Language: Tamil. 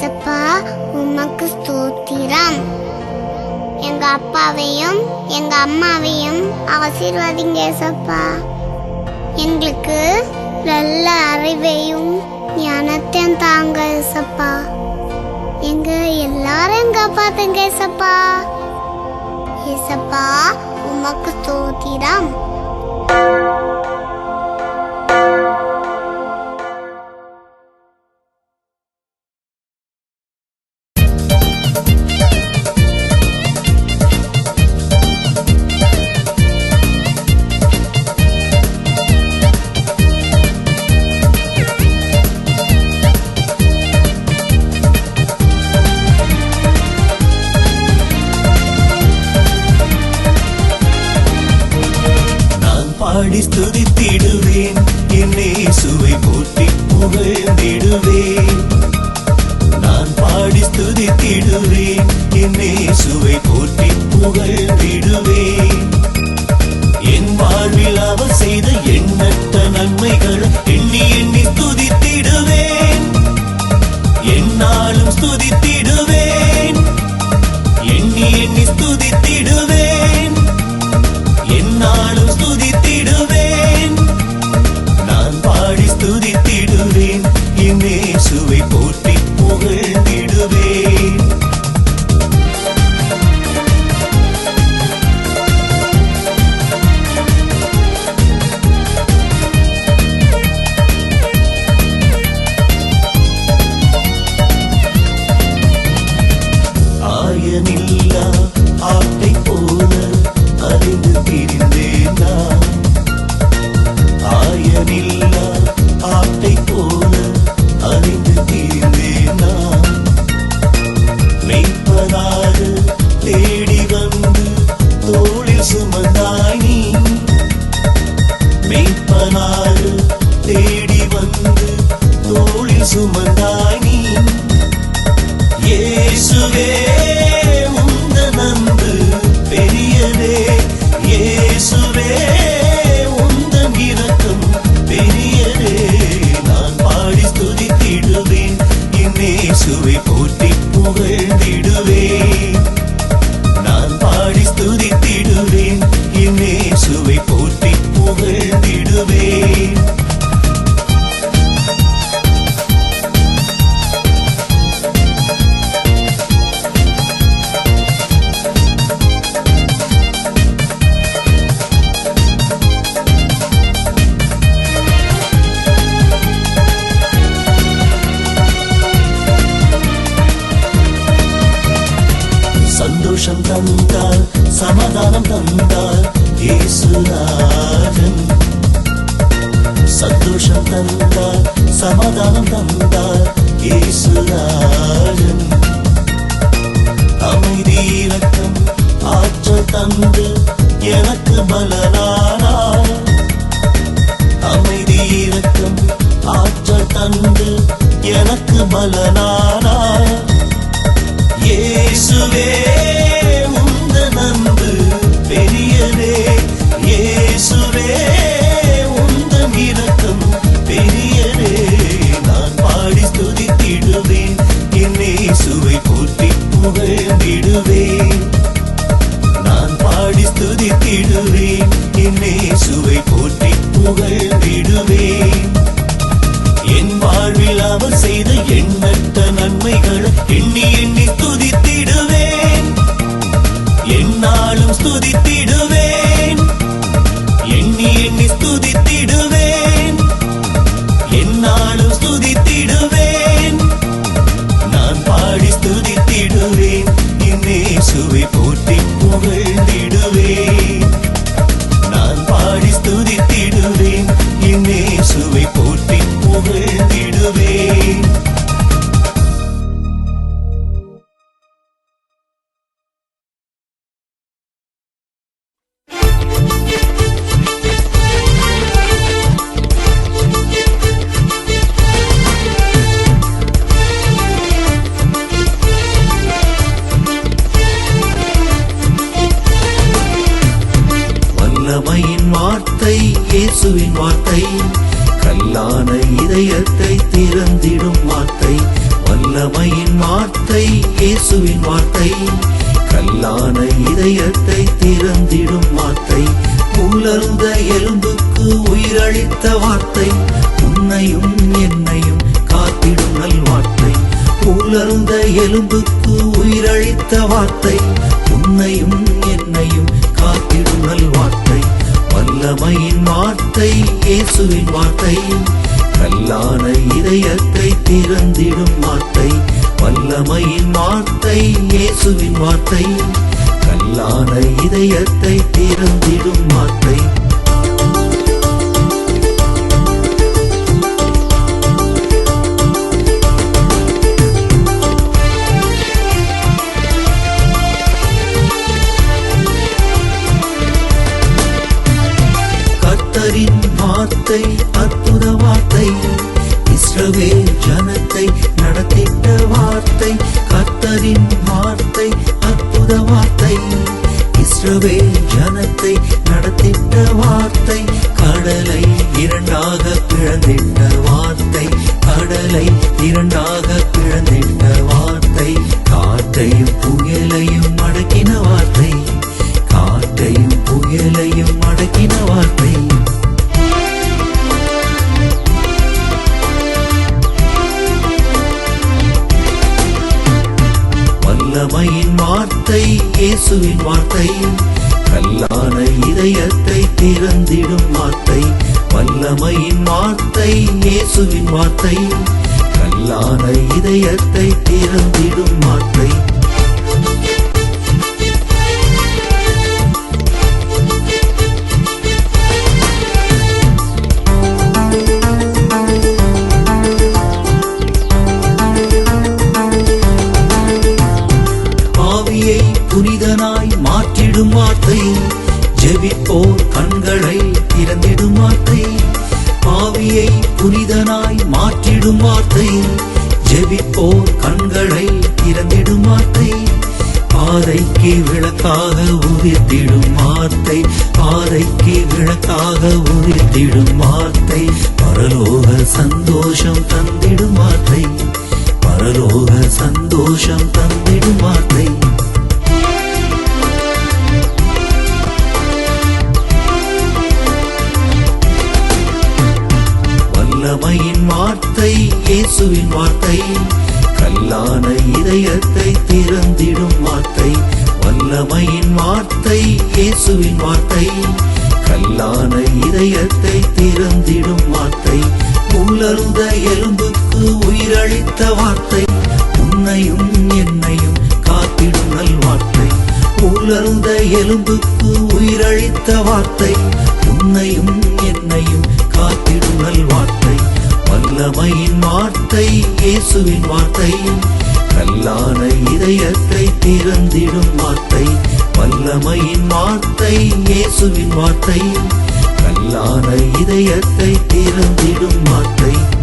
ஏசப்பா உமக்கு ஸ்தோத்திரம். எங்க அப்பாவையும் எங்க அம்மாவையும் ஆசீர்வாதிங்க ஏசப்பா எங்களுக்கு நல்ல அறிவையும் ஞானத்தையும் தாங்க ஏசப்பா எங்க எல்லாரும் காப்பாத்துங்க ஏசப்பா ஏசப்பா உமக்கு ஸ்தோத்திரம். பாடி துதித்திடுவேன். என்னை சுவை போட்டி புகழ்ந்திடுவேன். நான் பாடி துதி தந்தார் சமாதானம் தந்தார் என்னாலும் ஸ்துதித்திடுவே இயேசுவின் வார்த்தை. கல்லான இதயத்தை திறந்திடும் வார்த்தை. வல்லமையின் வார்த்தை இயேசுவின் வார்த்தை. கல்லான இதயத்தை திறந்திடும் வார்த்தை. உலர்ந்த எலும்புக்கு உயிரளித்த வார்த்தை. உன்னையும் என்னையும் காத்திடும் நல் வார்த்தை உலர்ந்த எலும்புக்கு உயிரளித்த வார்த்தை. தாயின் வார்த்தை இயேசுவின் வார்த்தை. கல்லான இதயத்தை திறந்திடும் வார்த்தை. வல்லமையின் வார்த்தை இயேசுவின் வார்த்தை. கல்லான இதயத்தை திறந்திடும் வார்த்தை. வார்த்தை கர்த்தரின் வார்த்தை அற்புத வார்த்தை. இஸ்ரவேல் ஜனத்தை நடத்திட்ட வார்த்தை கடலை இரண்டாக பிளந்திட்ட வார்த்தை கடலை இரண்டாக பிளந்திட்ட வார்த்தை. காற்றையும் புயலையும் அடக்கின வார்த்தை காற்றையும் புயலையும் அடக்கின வார்த்தை. இயேசுவின் வார்த்தை கல்லான இதயத்தை திறந்திடும் வார்த்தை வல்லமையின் வார்த்தை இயேசுவின் வார்த்தை கல்லான இதயத்தை திறந்திடும் வார்த்தை. ஓர் கண்களை திறந்திடும் வார்த்தை பாவியை புனிதனாய் மாற்றிடும் வார்த்தை ஜெபிப்போர் கண்களை திறந்திடும் வார்த்தை பாதைக்கு விளக்காக உதிர்த்திடும் வார்த்தை பாதைக்கு விளக்காக உதிர்த்திடும் வார்த்தை பரலோக சந்தோஷம் தந்திடும் வார்த்தை பரலோக சந்தோஷம் தந்திடும் வார்த்தை வல்லமையின் வார்த்தை இயேசுவின் வார்த்தை. கல்லான இதயத்தை திறந்திடும் வார்த்தை. வல்லமையின் வார்த்தை இயேசுவின் வார்த்தை. கல்லான இதயத்தை திறந்திடும் வார்த்தை. உலர்ந்த எலும்புக்கு உயிரளித்த வார்த்தை. உன்னையும் என்னையும் காத்திடும் நல்வார்த்தை உலர்ந்த எலும்புக்கு உயிரளித்த வார்த்தை. உன்னையும் என்னையும் காத்திடும் நல் வார்த்தை. வல்லமையின் வார்த்தை இயேசுவின் வார்த்தை. கல்லான இதயத்தை திறந்திடும் வார்த்தை. வல்லமையின் வார்த்தை இயேசுவின் வார்த்தை. கல்லான இதயத்தை திறந்திடும் வார்த்தை.